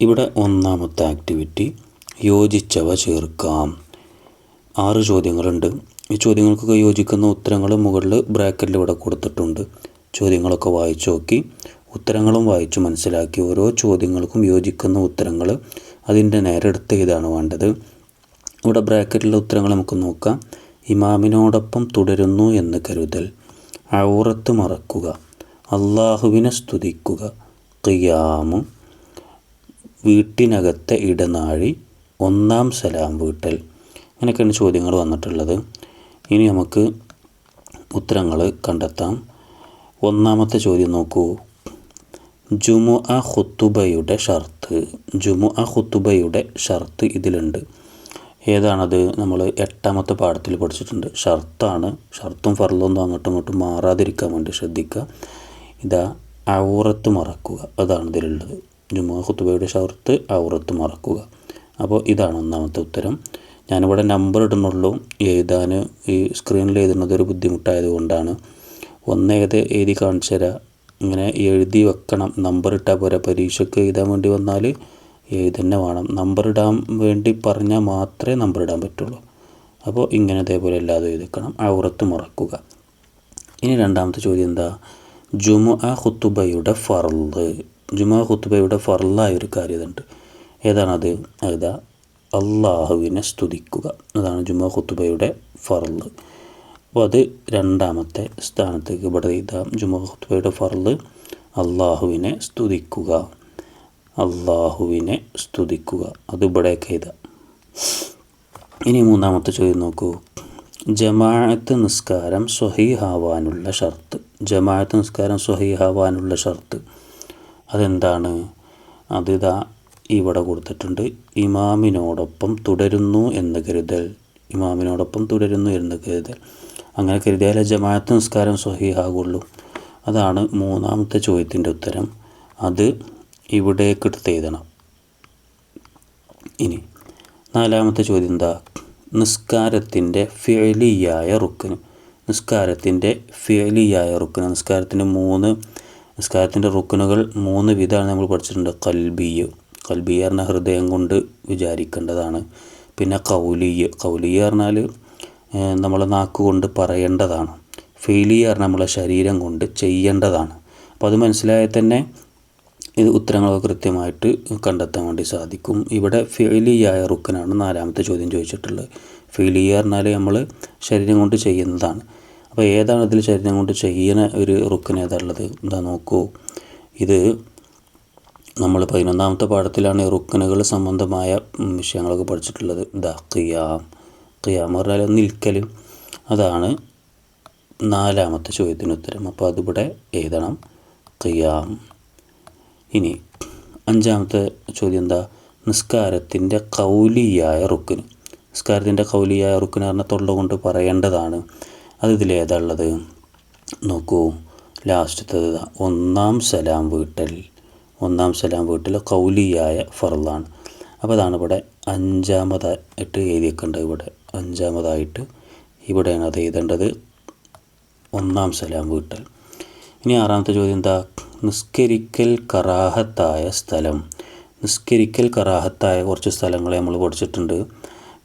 ഇവിടെ ഒന്നാമത്തെ ആക്ടിവിറ്റി യോജിച്ചവ ചേർക്കാം. ആറ് ചോദ്യങ്ങളുണ്ട്. ഈ ചോദ്യങ്ങൾക്കൊക്കെ യോജിക്കുന്ന ഉത്തരങ്ങൾ മുകളിൽ ബ്രാക്കറ്റിൽ ഇവിടെ കൊടുത്തിട്ടുണ്ട്. ചോദ്യങ്ങളൊക്കെ വായിച്ചു നോക്കി. ഉത്തരങ്ങളും വായിച്ചു മനസ്സിലാക്കി ഓരോ ചോദ്യങ്ങൾക്കും യോജിക്കുന്ന ഉത്തരങ്ങൾ അതിന്റെ നേരെ എടുത്ത് ഇതാണ് വേണ്ടത്? ഇവിടെ ബ്രാക്കറ്റിലെ ഉത്തരങ്ങൾ നമുക്ക് നോക്കാം. ഇമാമിനോടൊപ്പം തുടരുന്നു എന്ന് കരുതൽ. ഔറത്ത് മറക്കുക. അള്ളാഹുവിനെ സ്തുതിക്കുക. ഖിയാമു. വീട്ടിനകത്തെ ഇടനാഴി ഒന്നാം സലാം വീട്ടൽ. അങ്ങനെയൊക്കെയാണ് ചോദ്യങ്ങൾ വന്നിട്ടുള്ളത്. ഇനി നമുക്ക് ഉത്തരങ്ങൾ കണ്ടെത്താം. ഒന്നാമത്തെ ചോദ്യം നോക്കൂ. ജുമു അ ഖുത്തുബയുടെ ഷർത്ത്. ജുമു അ ഖുത്തുബയുടെ ഷർത്ത് ഇതിലുണ്ട്. ഏതാണത്? നമ്മൾ എട്ടാമത്തെ പാഠത്തിൽ പഠിച്ചിട്ടുണ്ട്. ഷർത്താണ്. ഷർത്തും ഫർലൊന്നും അങ്ങോട്ടും ഇങ്ങോട്ടും മാറാതിരിക്കാൻ വേണ്ടി ശ്രദ്ധിക്കുക. ഇതാ ഔറത്ത് മറക്കുക. അതാണ് ഇതിലുള്ളത്. ജുമാ ഖുത്തുബയുടെ ഷർത്ത് ഔറത്ത് മറക്കുക. അപ്പോൾ ഇതാണ് ഒന്നാമത്തെ ഉത്തരം. ഞാനിവിടെ നമ്പർ ഇടുന്നുള്ളൂ. എഴുതാൻ ഈ സ്ക്രീനിൽ എഴുതുന്നത് ഒരു ബുദ്ധിമുട്ടായത് കൊണ്ടാണ് ഒന്ന് ഏത് എഴുതി കാണിച്ചു തരാം. ഇങ്ങനെ എഴുതി വെക്കണം. നമ്പർ ഇട്ടാൽ പോരാ. പരീക്ഷയ്ക്ക് എഴുതാൻ വേണ്ടി വന്നാൽ എഴുതന്നെ വേണം. നമ്പർ ഇടാൻ വേണ്ടി പറഞ്ഞാൽ മാത്രമേ നമ്പർ ഇടാൻ പറ്റുള്ളൂ. അപ്പോൾ ഇങ്ങനെ ഇതേപോലെ എല്ലാതും എഴുതിക്കണം. ഔറത്ത് മറക്കുക. ഇനി രണ്ടാമത്തെ ചോദ്യം എന്താ? ജുമുഅ ഖുത്തുബയുടെ ഫർൾ. ജുമാ ഖുത്ബയുടെ ഫറല്ലായ ഒരു കാര്യമുണ്ട് ഏതാണത് അതാ? അള്ളാഹുവിനെ സ്തുതിക്കുക. അതാണ് ജുമാ ഖുത്ബയുടെ ഫറൽ അപ്പോൾ അത് രണ്ടാമത്തെ സ്ഥാനത്തേക്ക് ഇവിടെ ഇതാ ജുമാ ഖുത്ബയുടെ ഫറൽ അള്ളാഹുവിനെ സ്തുതിക്കുക. അള്ളാഹുവിനെ സ്തുതിക്കുക. അത് ഇവിടെയൊക്കെ ഇതാ. ഇനി മൂന്നാമത്തെ ചോദ്യം നോക്കൂ. ജമാഅത്ത് നിസ്കാരം സ്വഹീഹാവാനുള്ള ഷർത്ത്. ജമാഅത്ത് നിസ്കാരം സ്വഹീഹാവാനുള്ള ഷർത്ത്. അതെന്താണ്? അതിതാ ഇവിടെ കൊടുത്തിട്ടുണ്ട് ഇമാമിനോടൊപ്പം തുടരുന്നു എന്ന് കരുതൽ. ഇമാമിനോടൊപ്പം തുടരുന്നു എന്ന് കരുതൽ. അങ്ങനെ കരുതിയാലേ ജമാഅത്ത് നിസ്കാരം സ്വഹീഹാകുള്ളൂ. അതാണ് മൂന്നാമത്തെ ചോദ്യത്തിന്റെ ഉത്തരം. അത് ഇവിടേക്ക് എടുത്ത് എഴുതണം. ഇനി നാലാമത്തെ ചോദ്യം എന്താ? നിസ്കാരത്തിന്റെ ഫിയലിയായ റുക്കിന് നിസ്കാരത്തിന്റെ ഫിയലിയായ റുക്കിന് നിസ്കാരത്തിന്റെ മൂന്ന് നിസ്കാരത്തിന്റെ റുക്കനുകൾ മൂന്ന് വിധമാണ് നമ്മൾ പഠിച്ചിട്ടുണ്ട്. കൽബിയ്. കൽബിയ പറഞ്ഞാൽ ഹൃദയം കൊണ്ട് വിചാരിക്കേണ്ടതാണ്. പിന്നെ കൗലിയ്. കൗലിയ പറഞ്ഞാൽ നമ്മൾ നാക്കുകൊണ്ട് പറയേണ്ടതാണ്. ഫെയിലിയ നമ്മളെ ശരീരം കൊണ്ട് ചെയ്യേണ്ടതാണ്. അപ്പോൾ അത് മനസ്സിലായാൽ തന്നെ ഇത് ഉത്തരങ്ങളൊക്കെ കൃത്യമായിട്ട് കണ്ടെത്താൻ വേണ്ടി സാധിക്കും. ഇവിടെ ഫെയിലിയായ റുക്കനാണ് നാലാമത്തെ ചോദ്യം ചോദിച്ചിട്ടുള്ളത്. ഫെയിലിയ പറഞ്ഞാൽ നമ്മൾ ശരീരം കൊണ്ട് ചെയ്യുന്നതാണ്. അപ്പോൾ ഏതാണ് ഇതിൽ ശരീരം കൊണ്ട് ചെയ്യുന്ന ഒരു റുക്കൻ ഏതാണുള്ളത് എന്താ നോക്കൂ. ഇത് നമ്മൾ പതിനൊന്നാമത്തെ പാഠത്തിലാണ് റുക്കനുകൾ സംബന്ധമായ വിഷയങ്ങളൊക്കെ പഠിച്ചിട്ടുള്ളത്. ഇതാ ഖിയാം. ഖിയാം പറഞ്ഞാൽ നിൽക്കൽ അതാണ് നാലാമത്തെ ചോദ്യത്തിന് ഉത്തരം. അപ്പോൾ അതിവിടെ എഴുതണം. ഖിയാം. ഇനി അഞ്ചാമത്തെ ചോദ്യം എന്താ? നിസ്കാരത്തിന്റെ കൗലിയായ റുക്കിന്. നിസ്കാരത്തിന്റെ കൗലിയായ റുക്കിന് പറഞ്ഞാൽ തൊള്ള കൊണ്ട് പറയേണ്ടതാണ്. അത് ഇതിലേതാ ഉള്ളത് നോക്കൂ. ലാസ്റ്റത്തെ ഒന്നാം സലാം വീട്ടൽ. ഒന്നാം സലാം വീട്ടിൽ കൗലിയായ ഫർളാണ്. അപ്പോൾ അതാണ് ഇവിടെ അഞ്ചാമതായിട്ട് എഴുതിയേക്കേണ്ടത് ഇവിടെ. അഞ്ചാമതായിട്ട് ഇവിടെയാണ് അത് എഴുതേണ്ടത്. ഒന്നാം സലാം വീട്ടൽ. ഇനി ആറാമത്തെ ചോദ്യം എന്താ? നിസ്കരിക്കൽ കറാഹത്തായ സ്ഥലം. നിസ്കരിക്കൽ കറാഹത്തായ കുറച്ച് സ്ഥലങ്ങളെ നമ്മൾ പഠിച്ചിട്ടുണ്ട്.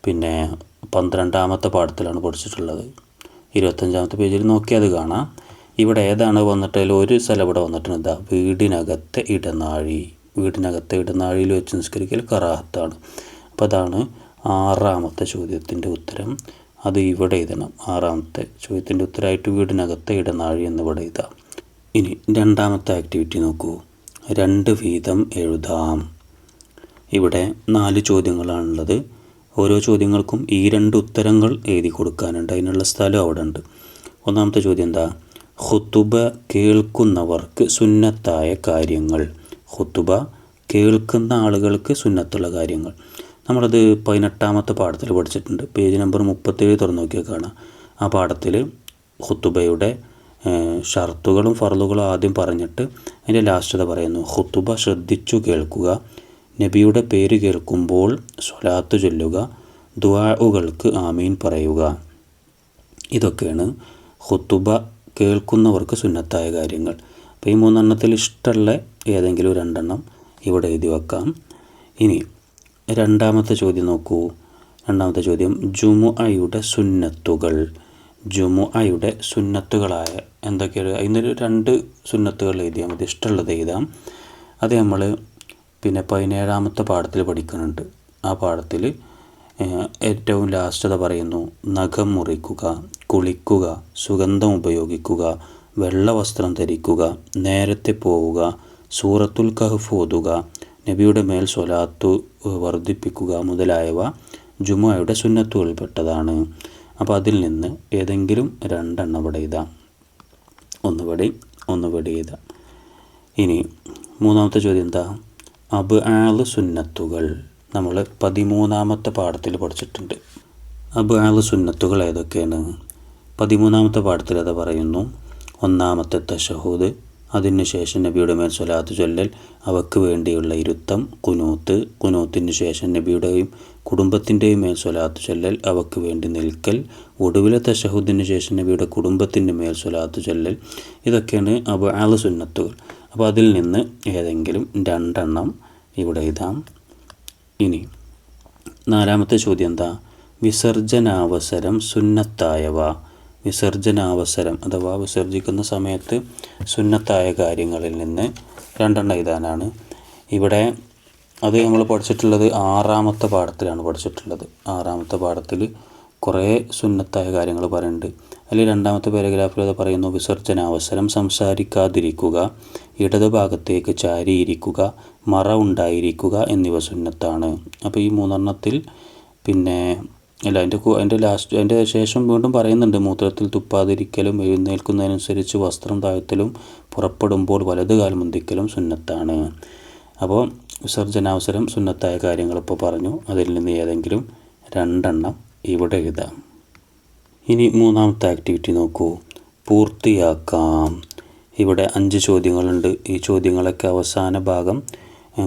പിന്നെ പന്ത്രണ്ടാമത്തെ പാഠത്തിലാണ് പഠിച്ചിട്ടുള്ളത്. ഇരുപത്തഞ്ചാമത്തെ പേജിൽ നോക്കിയത് കാണാം. ഇവിടെ ഏതാണ് വന്നിട്ടതിൽ ഒരു സ്ഥലം ഇവിടെ വന്നിട്ടുണ്ട്. എന്താ വീടിനകത്തെ ഇടനാഴി. വീടിനകത്തെ ഇടനാഴിയിൽ വെച്ച് നിസ്കരിക്കൽ കറാഹത്താണ്. അപ്പോൾ അതാണ് ആറാമത്തെ ചോദ്യത്തിന്റെ ഉത്തരം. അത് ഇവിടെ എഴുതണം. ആറാമത്തെ ചോദ്യത്തിന്റെ ഉത്തരമായിട്ട് വീടിനകത്തെ ഇടനാഴി എന്ന് ഇവിടെ എഴുതാം. ഇനി രണ്ടാമത്തെ ആക്ടിവിറ്റി നോക്കൂ. രണ്ട് വീതം എഴുതാം. ഇവിടെ നാല് ചോദ്യങ്ങളാണുള്ളത്. ഓരോ ചോദ്യങ്ങൾക്കും ഈ രണ്ട് ഉത്തരങ്ങൾ എഴുതി കൊടുക്കാനുണ്ട്. അതിനുള്ള സ്ഥലം അവിടെ ഉണ്ട് ഒന്നാമത്തെ ചോദ്യം എന്താ? ഹുത്തുബ കേൾക്കുന്നവർക്ക് സുന്നത്തായ കാര്യങ്ങൾ. ഹുത്തുബ കേൾക്കുന്ന ആളുകൾക്ക് സുന്നത്തുള്ള കാര്യങ്ങൾ. നമ്മളത് പതിനെട്ടാമത്തെ പാഠത്തിൽ പഠിച്ചിട്ടുണ്ട്. പേജ് നമ്പർ മുപ്പത്തേഴ് തുറന്നു നോക്കിയാൽ കാണാം. ആ പാഠത്തിൽ ഹുത്തുബയുടെ ഷർത്തുകളും ഫറലുകളും ആദ്യം പറഞ്ഞിട്ട് അതിന്റെ ലാസ്റ്റത് പറയുന്നു. ഹുത്തുബ ശ്രദ്ധിച്ചു കേൾക്കുക. നബിയുടെ പേര് കേൾക്കുമ്പോൾ സ്വലാത്ത് ചൊല്ലുക ദുആഉകൾക്ക് ആമീൻ പറയുക. ഇതൊക്കെയാണ് ഹുത്തുബ കേൾക്കുന്നവർക്ക് സുന്നത്തായ കാര്യങ്ങൾ. അപ്പോൾ ഈ മൂന്നെണ്ണത്തിൽ ഇഷ്ടമുള്ള ഏതെങ്കിലും രണ്ടെണ്ണം ഇവിടെ എഴുതി വെക്കാം. ഇനി രണ്ടാമത്തെ ചോദ്യം നോക്കൂ. രണ്ടാമത്തെ ചോദ്യം ജുമുഅയുടെ സുന്നത്തുകൾ. ജുമുഅയുടെ സുന്നത്തുകളായ എന്തൊക്കെയാണ്? അതിനൊരു രണ്ട് സുന്നത്തുകൾ എഴുതിയാൽ മതി. ഇഷ്ടമുള്ളത് എഴുതാം. അത് നമ്മൾ പിന്നെ പതിനേഴാമത്തെ പാഠത്തിൽ പഠിക്കുന്നുണ്ട്. ആ പാഠത്തിൽ ഏറ്റവും ലാസ്റ്റത പറയുന്നു നഖം മുറിക്കുക കുളിക്കുക സുഗന്ധം ഉപയോഗിക്കുക വെള്ളവസ്ത്രം ധരിക്കുക നേരത്തെ പോവുക സൂറത്തുൽ കഹഫ് ഓതുക നബിയുടെ മേൽ സ്വലാത്തു വർദ്ധിപ്പിക്കുക മുതലായവ ജുമുഅയുടെ സുന്നത്തുകൾപ്പെട്ടതാണ് അപ്പോൾ അതിൽ നിന്ന് ഏതെങ്കിലും രണ്ടെണ്ണം ഇവിടെ എഴുതാം. ഒന്നുപടി ഒന്നുപടി എഴുതാം. ഇനി മൂന്നാമത്തെ ചോദ്യം എന്താ? അബ് ആൾ സുന്നത്തുകൾ. നമ്മൾ പതിമൂന്നാമത്തെ പാഠത്തിൽ പഠിച്ചിട്ടുണ്ട്. അബ് ആൾ സുന്നത്തുകൾ ഏതൊക്കെയാണ്? പതിമൂന്നാമത്തെ പാഠത്തിൽ അത് പറയുന്നു ഒന്നാമത്തെ തഷഹൂദ് അതിനുശേഷം നബിയുടെ മേൽ സ്വലാത്ത് ചൊല്ലൽ അവക്ക് വേണ്ടിയുള്ള ഇരുത്തം കുനൂത്ത് കുനൂത്തിന് ശേഷം നബിയുടെയും കുടുംബത്തിന്റെയും മേൽ സ്വലാത്ത് ചൊല്ലൽ അവക്ക് വേണ്ടി നിൽക്കൽ ഒടുവിലെ തഷഹുദിന് ശേഷം നബിയുടെ കുടുംബത്തിന്റെ മേൽ സ്വലാത്ത് ചൊല്ലൽ. ഇതൊക്കെയാണ് അബ് ആൾ സുന്നത്തുകൾ. അപ്പോൾ അതിൽ നിന്ന് ഏതെങ്കിലും രണ്ടെണ്ണം ഇവിടെ എഴുതാം. ഇനി നാലാമത്തെ ചോദ്യം എന്താ? വിസർജനാവസരം സുന്നത്തായവ. വിസർജനാവസരം അഥവാ വിസർജിക്കുന്ന സമയത്ത് സുന്നത്തായ കാര്യങ്ങളിൽ നിന്ന് രണ്ടെണ്ണം എഴുതാനാണ്. ഇവിടെ അത് നമ്മൾ പഠിച്ചിട്ടുള്ളത് ആറാമത്തെ പാഠത്തിലാണ് പഠിച്ചിട്ടുള്ളത്. ആറാമത്തെ പാഠത്തിൽ കുറേ സുന്നത്തായ കാര്യങ്ങൾ പറയുന്നുണ്ട്. അതിൽ രണ്ടാമത്തെ പാരഗ്രാഫിൽ അത് പറയുന്നു വിസർജന അവസരം സംസാരിക്കാതിരിക്കുക ഇടതുഭാഗത്തേക്ക് ചാരിയിരിക്കുക മറ ഉണ്ടായിരിക്കുക എന്നിവ സുന്നത്താണ്. അപ്പോൾ ഈ മൂന്നെണ്ണത്തിൽ പിന്നെ അല്ല അതിന്റെ അതിന്റെ ലാസ്റ്റ് അതിന്റെ ശേഷം വീണ്ടും പറയുന്നുണ്ട് മൂത്രത്തിൽ തുപ്പാതിരിക്കലും എഴുന്നേൽക്കുന്നതിനനുസരിച്ച് വസ്ത്രം താഴ്ത്തലും പുറപ്പെടുമ്പോൾ വലത് കാൽ മുന്തിക്കലും സുന്നത്താണ്. അപ്പോൾ വിസർജനാവസരം സുന്നത്തായ കാര്യങ്ങൾ ഇപ്പോൾ പറഞ്ഞു. അതിൽ നിന്ന് ഏതെങ്കിലും രണ്ടെണ്ണം ഇവിടെ എഴുതാം. ഇനി മൂന്നാമത്തെ ആക്ടിവിറ്റി നോക്കൂ. പൂർത്തിയാക്കാം. ഇവിടെ അഞ്ച് ചോദ്യങ്ങളുണ്ട്. ഈ ചോദ്യങ്ങളൊക്കെ അവസാന ഭാഗം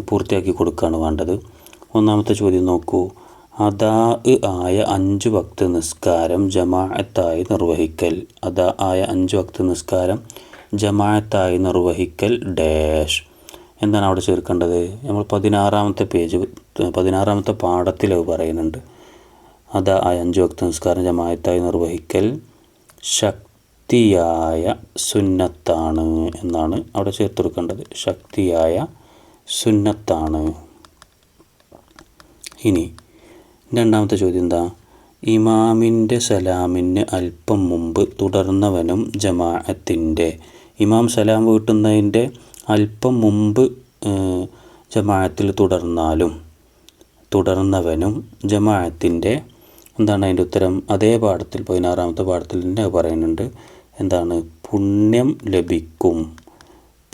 പൂർത്തിയാക്കി കൊടുക്കുകയാണ് വേണ്ടത്. ഒന്നാമത്തെ ചോദ്യം നോക്കൂ. അതാ ആയ അഞ്ച് ഭക്ത നിസ്കാരം ജമാഅത്തായി നിർവഹിക്കൽ. അതാ ആയ അഞ്ച് ഭക്ത നിസ്കാരം ജമാഅത്തായി നിർവഹിക്കൽ ഡാഷ്. എന്താണ് അവിടെ ചേർക്കേണ്ടത്? നമ്മൾ പതിനാറാമത്തെ പേജ് പതിനാറാമത്തെ പാഠത്തിൽ അത് പറയുന്നുണ്ട്. അതാ ആയ അഞ്ച് വക്ത നിസ്കാരം ജമായത്തായി നിർവഹിക്കൽ ശക്തിയായ സുന്നത്താണ് എന്നാണ് അവിടെ ചേർത്ത് കൊടുക്കേണ്ടത്. ശക്തിയായ സുന്നത്താണ്. ഇനി രണ്ടാമത്തെ ചോദ്യം എന്താ? ഇമാമിന്റെ സലാമിന് അല്പം മുമ്പ് തുടർന്നവനും ജമാഅത്തിന്റെ ഇമാം സലാം വീട്ടുന്നതിന്റെ അല്പം മുമ്പ് ജമാഅത്തിൽ തുടർന്നാലും തുടർന്നവനും ജമാഅത്തിന്റെ എന്താണ് അതിന്റെ ഉത്തരം? അതേ പാഠത്തിൽ പതിനാറാമത്തെ പാഠത്തിൽ തന്നെ പറയുന്നുണ്ട്. എന്താണ്? പുണ്യം ലഭിക്കും.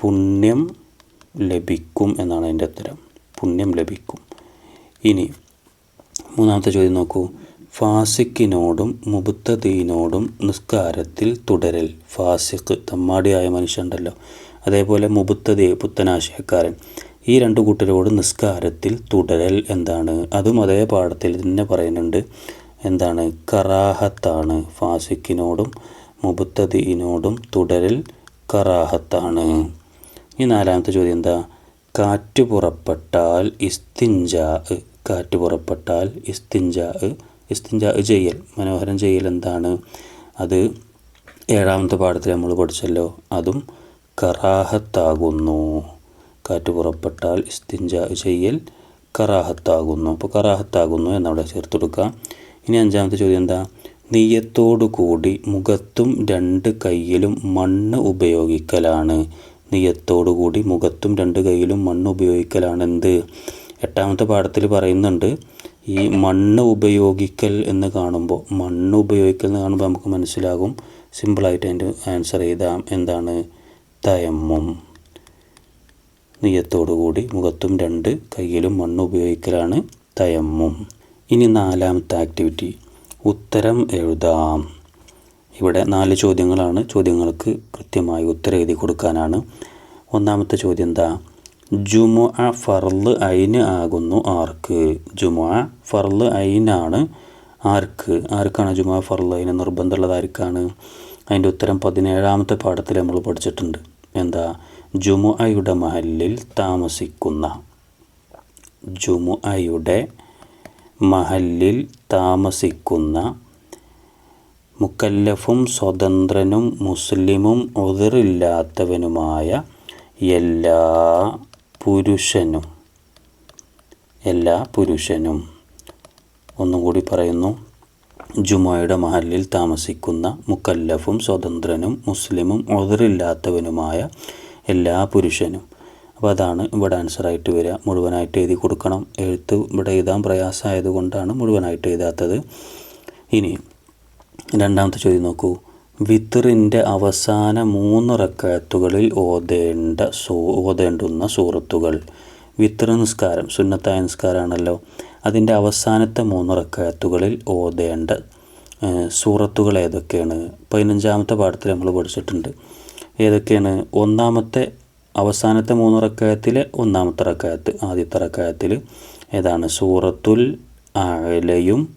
പുണ്യം ലഭിക്കും എന്നാണ് അതിന്റെ ഉത്തരം. പുണ്യം ലഭിക്കും. ഇനി മൂന്നാമത്തെ ചോദ്യം നോക്കൂ. ഫാസിക്കിനോടും മുബുത്തദീനോടും നിസ്കാരത്തിൽ തുടരൽ. ഫാസിഖ് തമ്മാടിയായ മനുഷ്യണ്ടല്ലോ അതേപോലെ മുബുത്തദി പുത്തനാശയക്കാരൻ. ഈ രണ്ട് കൂട്ടരോട് നിസ്കാരത്തിൽ തുടരൽ എന്താണ്? അതും അതേ പാഠത്തിൽ തന്നെ പറയുന്നുണ്ട്. എന്താണ്? കറാഹത്താണ്. ഫാസിക്കിനോടും മുബുത്തദീനോടും തുടരൽ കറാഹത്താണ്. ഈ നാലാമത്തെ ചോദ്യം എന്താ? കാറ്റ് പുറപ്പെട്ടാൽ ഇസ്തിഞ്ചാ കാറ്റ് പുറപ്പെട്ടാൽ ഇസ്തിഞ്ചാ ഇസ്തിഞ്ചാ ചെയ്യൽ മനോഹരം ചെയ്യൽ എന്താണ്? അത് ഏഴാമത്തെ പാഠത്തിൽ നമ്മൾ പഠിച്ചല്ലോ. അതും കറാഹത്താകുന്നു. കാറ്റ് പുറപ്പെട്ടാൽ ഇസ്തിഞ്ചാ ചെയ്യൽ കറാഹത്താകുന്നു. അപ്പോൾ കറാഹത്താകുന്നു എന്നവിടെ ചേർത്ത് കൊടുക്കാം. ഇനി അഞ്ചാമത്തെ ചോദ്യം എന്താ? നെയ്യത്തോടു കൂടി മുഖത്തും രണ്ട് കൈയിലും മണ്ണ് ഉപയോഗിക്കലാണ്. നെയ്യത്തോടു കൂടി മുഖത്തും രണ്ട് കൈയിലും മണ്ണ് ഉപയോഗിക്കലാണ് എന്ത്? എട്ടാമത്തെ പാഠത്തിൽ പറയുന്നുണ്ട് ഈ മണ്ണ് ഉപയോഗിക്കൽ എന്ന് കാണുമ്പോൾ മണ്ണ് ഉപയോഗിക്കൽ എന്ന് കാണുമ്പോൾ നമുക്ക് മനസ്സിലാകും. സിമ്പിളായിട്ട് അതിന്റെ ആൻസർ ചെയ്താം എന്താണ്? തയമ്മും. നെയ്യത്തോടുകൂടി മുഖത്തും രണ്ട് കയ്യിലും മണ്ണ് ഉപയോഗിക്കലാണ് തയമ്മും. ഇനി നാലാമത്തെ ആക്ടിവിറ്റി ഉത്തരം എഴുതാം. ഇവിടെ നാല് ചോദ്യങ്ങളാണ്. ചോദ്യങ്ങൾക്ക് കൃത്യമായി ഉത്തരം എഴുതി കൊടുക്കാനാണ്. ഒന്നാമത്തെ ചോദ്യം എന്താ? ജുമു അ ഫർൾ അയിന് ആകുന്നു ആർക്ക്? ജുമു അ ഫർൾ അയിനാണ് ആർക്ക്? ആർക്കാണ് ജുമു ഫർൾ അയിന് നിർബന്ധമുള്ളത്? ആർക്കാണ്? അതിന്റെ ഉത്തരം പതിനേഴാമത്തെ പാഠത്തിൽ നമ്മൾ പഠിച്ചിട്ടുണ്ട്. എന്താ? ജുമു അയുടെ മഹലിൽ താമസിക്കുന്ന. ജുമുഅയുടെ മഹലിൽ താമസിക്കുന്ന മുക്കല്ലഫും സ്വതന്ത്രനും മുസ്ലിമും ഉതിറില്ലാത്തവനുമായ എല്ലാ പുരുഷനും എല്ലാ പുരുഷനും ഒന്നും കൂടി പറയുന്നു ജുമയുടെ മഹലിൽ താമസിക്കുന്ന മുക്കല്ലഫും സ്വതന്ത്രനും മുസ്ലിമും ഉതിറില്ലാത്തവനുമായ എല്ലാ പുരുഷനും. അപ്പോൾ അതാണ് ഇവിടെ ആൻസറായിട്ട് വരിക. മുഴുവനായിട്ട് എഴുതി കൊടുക്കണം. എഴുത്ത് ഇവിടെ എഴുതാൻ പ്രയാസമായത് കൊണ്ടാണ് മുഴുവനായിട്ട് എഴുതാത്തത്. ഇനി രണ്ടാമത്തെ ചോദ്യം നോക്കൂ. വിത്തറിന്റെ അവസാന മൂന്ന് റക്കാത്തുകളിൽ ഓതേണ്ട സൂ ഓതേണ്ടുന്ന സൂറത്തുകൾ. വിത്തർ നിസ്കാരം സുന്നത്തായ നിസ്കാരമാണല്ലോ. അതിന്റെ അവസാനത്തെ മൂന്ന് റക്കാത്തുകളിൽ ഓതേണ്ട സൂറത്തുകൾ ഏതൊക്കെയാണ്? പതിനഞ്ചാമത്തെ പാഠത്തിൽ നമ്മൾ പഠിച്ചിട്ടുണ്ട്. ഏതൊക്കെയാണ്? ഒന്നാമത്തെ അവസാനത്തെ മൂന്ന് റക്കായത്തിൽ ഒന്നാമത്തെ റക്കായത്ത് ആദ്യത്തെ റക്കായത്തിൽ ഏതാണ്? സൂറത്തുൽ ആലയും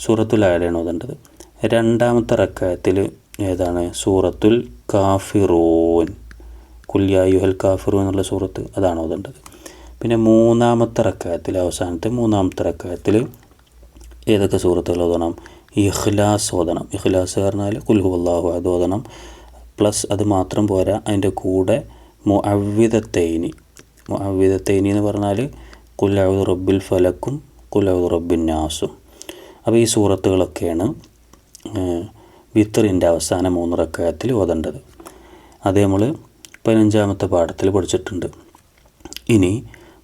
സൂറത്തുൽ ആലയാണ് ഓതേണ്ടത് രണ്ടാമത്തെ റക്കായത്തിൽ ഏതാണ്? സൂറത്തുൽ കാഫിറൂൻ. കുല്യായുഹൽ കാഫിറു എന്നുള്ള സൂറത്ത് അതാണ് ഓതേണ്ടത് പിന്നെ മൂന്നാമത്തെ റക്കായത്തിൽ അവസാനത്തെ മൂന്നാമത്തെ റക്കായത്തിൽ ഏതൊക്കെ സൂറത്തുകൾ ഓതണം? ഇഖ്ലാസ് ഓതണം. ഇഖ്ലാസ് പറഞ്ഞാൽ കുൽഹു അള്ളാഹു അത് ഓതണം. പ്ലസ് അത് മാത്രം പോരാ അതിന്റെ കൂടെ മുഅവ്വിദത്തൈനി. മുഅവ്വിദത്തൈനി എന്ന് പറഞ്ഞാൽ കുലവ് റബ്ബിൽ ഫലക്കും കുലവ് റബ്ബിൻ നാസും. അപ്പോൾ ഈ സൂറത്തുകളൊക്കെയാണ് വിത്തറിന്റെ അവസാന മൂന്ന് റക്കായത്തിൽ ഓതേണ്ടത്. അത് നമ്മൾ പതിനഞ്ചാമത്തെ പാഠത്തിൽ പഠിച്ചിട്ടുണ്ട്. ഇനി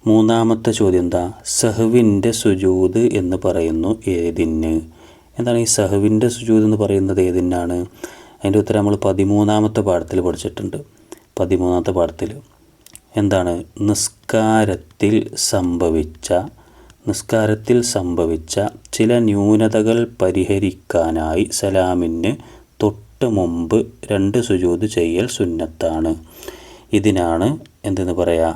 മൂന്നാമത്തെ ചോദ്യം എന്താ? സഹവിന്റെ സുജൂത് എന്ന് പറയുന്നു ഏതിന്? എന്താണ് ഈ സഹവിന്റെ സുജൂത് എന്ന് പറയുന്നത് ഏതിനാണ്? അതിന്റെ ഉത്തരം നമ്മൾ പതിമൂന്നാമത്തെ പാഠത്തിൽ പഠിച്ചിട്ടുണ്ട്. പതിമൂന്നാമത്തെ പാഠത്തിൽ എന്താണ്? നിസ്കാരത്തിൽ സംഭവിച്ച നിസ്കാരത്തിൽ സംഭവിച്ച ചില ന്യൂനതകൾ പരിഹരിക്കാനായി സലാമിന് തൊട്ട് മുമ്പ് രണ്ട് സുജൂത് ചെയ്യൽ സുന്നത്താണ്. ഇതിനാണ് എന്തെന്ന് പറയാ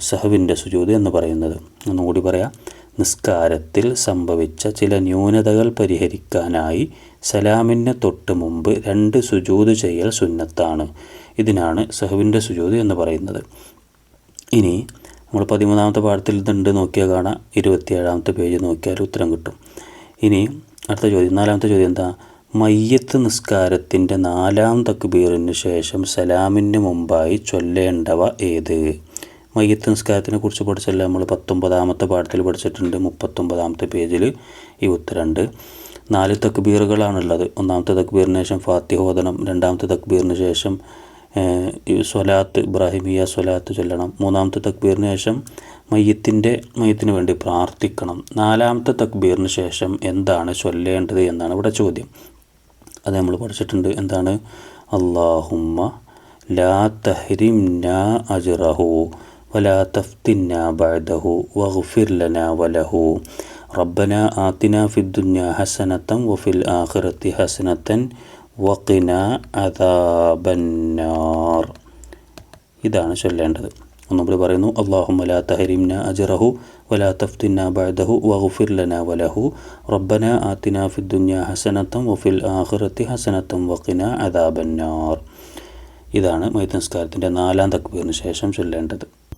സഹവിന്റെ സുജൂത് എന്ന് പറയുന്നത്. ഒന്നുകൂടി പറയാം. നിസ്കാരത്തിൽ സംഭവിച്ച ചില ന്യൂനതകൾ പരിഹരിക്കാനായി സലാമിന് തൊട്ട് മുമ്പ് രണ്ട് സുജൂത് ചെയ്യൽ സുന്നത്താണ്. ഇതിനാണ് സഹുവിന്റെ സുജൂത് എന്ന് പറയുന്നത്. ഇനി നമ്മൾ പതിമൂന്നാമത്തെ പാഠത്തിൽ ഇതുണ്ട്. നോക്കിയാൽ കാണാം. ഇരുപത്തിയേഴാമത്തെ പേജ് നോക്കിയാൽ ഉത്തരം കിട്ടും. ഇനി അടുത്ത ചോദ്യം. നാലാമത്തെ ചോദ്യം എന്താ? മയ്യത്ത് നിസ്കാരത്തിന്റെ നാലാം തക്ബീറിന് ശേഷം സലാമിന് മുമ്പായി ചൊല്ലേണ്ടവ ഏത്? മയ്യത്ത് നിസ്കാരത്തിനെ കുറിച്ച് പഠിച്ചല്ല നമ്മൾ പത്തൊമ്പതാമത്തെ പാഠത്തിൽ പഠിച്ചിട്ടുണ്ട്. മുപ്പത്തൊമ്പതാമത്തെ പേജിൽ ഈ ഉത്തരണ്ട് നാല് തക്ബീറുകളാണുള്ളത്. ഒന്നാമത്തെ തക്ബീറിന് ശേഷം ഫാത്തിഹോദനം രണ്ടാമത്തെ തക്ബീറിന് ശേഷം സ്വലാത്ത് ഇബ്രാഹിമിയ സ്വലാത്ത് ചൊല്ലണം. മൂന്നാമത്തെ തക്ബീറിന് ശേഷം മയ്യത്തിന്റെ മയ്യത്തിന് വേണ്ടി പ്രാർത്ഥിക്കണം. നാലാമത്തെ തക്ബീറിന് ശേഷം എന്താണ് ചൊല്ലേണ്ടത് എന്നാണ് ഇവിടെ ചോദ്യം. അത് നമ്മൾ പഠിച്ചിട്ടുണ്ട്. എന്താണ്? അള്ളാഹുമ്മ ലാ തഹ്രിംന അജ്റഹു. വലാ തഫ്തിന്ന ബഅദഹു വഗ്ഫിർ ലനാ വലഹു റബ്ബന ആതിന ഫിദ്ദുന്യ ഹസനത്തൻ വഫിൽ ആഖിറത്തി ഹസനത്തൻ വഖിന അദാബന്നാർ ഇതാണ് ചൊല്ലേണ്ടത് ഒന്നുകൂടി പറയുന്നു അള്ളാഹുമ്മ ലാ തഹരിംന അജറഹു വലാ തഫ്തിന്ന ബഅദഹു വഗ്ഫിർ ലനാ വലഹു റബ്ബന ആതിന ഫിദ്ദുന്യ ഹസനത്തൻ വഫിൽ ആഖിറത്തി ഹസനത്തൻ വഖിന അദാബന്നാർ ഇതാണ് മൈത്ത് നിസ്കാരത്തിൻ്റെ നാലാം തക്ബീറിന് ശേഷം ചൊല്ലേണ്ടത്